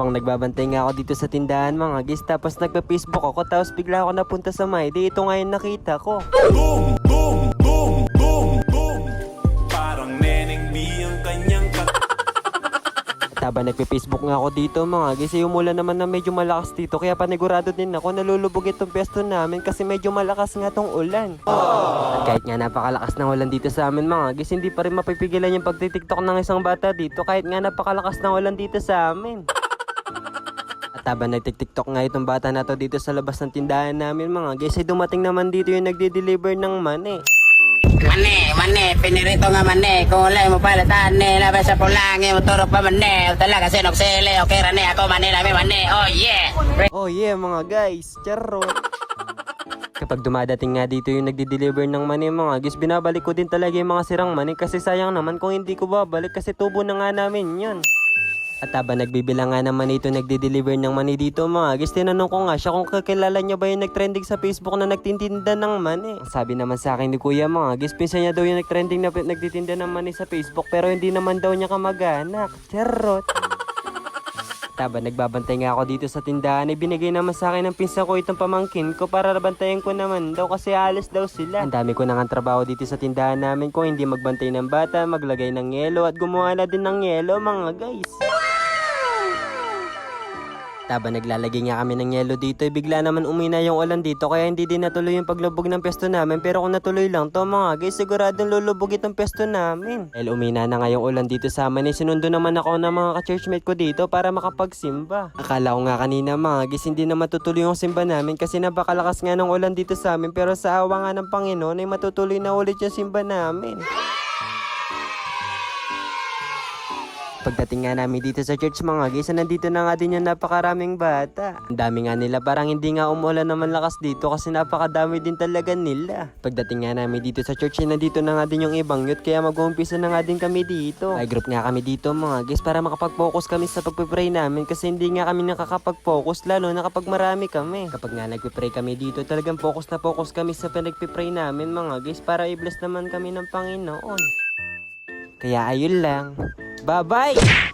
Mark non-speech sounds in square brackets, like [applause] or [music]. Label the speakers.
Speaker 1: Habang nagbabantay nga ako dito sa tindahan mga guys, tapos nagpa-Facebook ako, tapos bigla ako napunta sa Mayday. Ito nga yung nakita ko.
Speaker 2: Boom, boom, boom, boom, boom Parang neneng B ang kanyang kat
Speaker 1: At [laughs] habang nagpe-Facebook nga ako dito mga guys, eh, umulan naman na medyo malakas dito. Kaya panigurado din ako nalulubog itong pesto namin kasi medyo malakas nga tong ulan. At kahit nga napakalakas ng ulan dito sa amin mga guys, hindi pa rin mapipigilan yung pagtitiktok ng isang bata dito kahit nga napakalakas ng ulan dito sa amin. [laughs] At habang nagtiktiktok nga itong bata na to dito sa labas ng tindahan namin mga guys, ay dumating naman dito yung nagde-deliver ng mani.
Speaker 3: Mane, mane, pinirito nga mane Kulay mo palitan ni Labas sa pulangi mo turok pa mane Talaga sinoksili, okay rani ako mane Lami mane, oh yeah
Speaker 1: Oh yeah mga guys, charot. Kapag dumadating nga dito yung nagdi-deliver ng mani mga guys, binabalik ko din talaga yung mga sirang mani kasi sayang naman kung hindi ko babalik kasi tubo na nga namin yun. At habang nagbibilang nga naman ito nagdi-deliver ng mani dito mga guys, tinanong ko nga siya kung kakilala niya ba yung nagtrending sa Facebook na nagtitinda ng mani. Sabi naman sa akin ni kuya mga guys, pinsan niya daw yung nagtrending na nagtitinda ng mani sa Facebook pero hindi naman daw niya kamag-anak. Charot. Taba, nagbabantay nga ako dito sa tindahan. Ay binigay naman sa akin ng pinsan ko itong pamangkin ko para bantayan ko naman daw kasi alis daw sila. Ang dami ko nang trabaho dito sa tindahan namin kung hindi magbantay ng bata, maglagay ng yelo at gumawa na din ng yelo mga guys. Taba naglalagay nga kami ng yelo dito, eh, bigla naman umina yung ulan dito kaya hindi din natuloy yung paglubog ng pesto namin pero kung natuloy lang to mga guys siguradong lulubog itong pesto namin. Dahil umina na nga yung ulan dito sa amin eh sinundo naman ako ng mga ka-churchmate ko dito para makapagsimba. Akala ko nga kanina mga guys hindi na matutuloy yung simba namin kasi napakalakas nga ng ulan dito sa amin pero sa awa nga ng Panginoon ay matutuloy na ulit yung simba namin. Pagdating nga namin dito sa church mga guys, nandito na nga din yung napakaraming bata. Ang dami nga nila, parang hindi nga umulan naman lakas dito kasi napakadami din talaga nila. Pagdating nga namin dito sa church, eh, nandito na nga din yung ibang youth kaya mag-uumpisa na nga din kami dito. May group nga kami dito mga guys para makapag-focus kami sa pagpipray namin kasi hindi nga kami nakakapag-focus lalo na kapag marami kami. Kapag nga nagpipray kami dito, talagang focus na focus kami sa pinagpipray namin mga guys para i-bless naman kami ng Panginoon. Kaya ayun lang. Bye-bye!